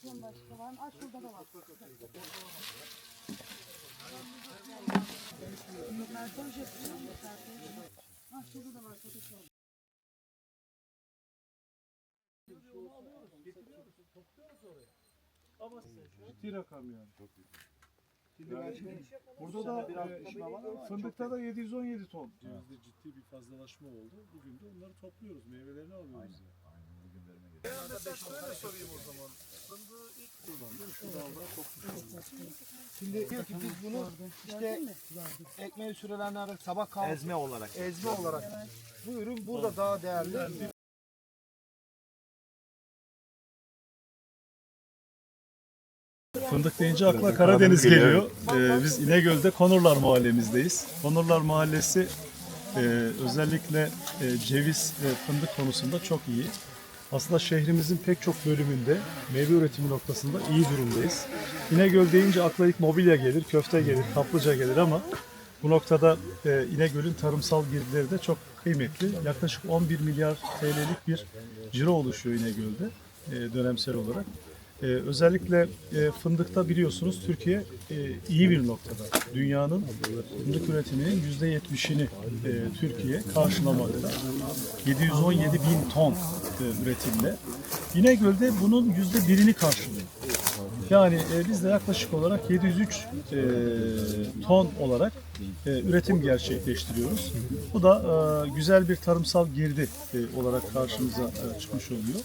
Bakıyorum başka var mı? Aa şurada da var. Karton? Karton. Ha şurada da var. var. Ciddi rakam yani. Yani burada da e, fındıkta da 717 ton. Cevizde ciddi bir fazlalaşma oldu. Bugün de onları topluyoruz. Meyvelerini alıyoruz. Şimdi diyor ki biz bunu işte ekmeği sürelenlerde sabah kahvaltı Ezme olarak. ezme olarak bu ürün burada daha değerli. Fındık deyince akla Karadeniz geliyor. Ee, biz İnegöl'de Konurlar Mahallemizdeyiz. Konurlar Mahallesi e, özellikle e, ceviz ve fındık konusunda çok iyi. Aslında şehrimizin pek çok bölümünde meyve üretimi noktasında iyi durumdayız. İnegöl deyince akla ilk mobilya gelir, köfte gelir, kaplıca gelir ama bu noktada e, İnegöl'ün tarımsal girdileri de çok kıymetli. Yaklaşık 11 milyar TL'lik bir ciro oluşuyor İnegöl'de e, dönemsel olarak. Ee, özellikle e, fındıkta biliyorsunuz Türkiye e, iyi bir noktada. Dünyanın fındık üretiminin %70'ini e, Türkiye karşılamakta. 717 bin ton e, üretimle. İnegöl'de bunun %1'ini karşılıyor. Yani e, biz yaklaşık olarak 703 e, ton olarak e, üretim gerçekleştiriyoruz. Bu da e, güzel bir tarımsal girdi e, olarak karşımıza e, çıkmış oluyor.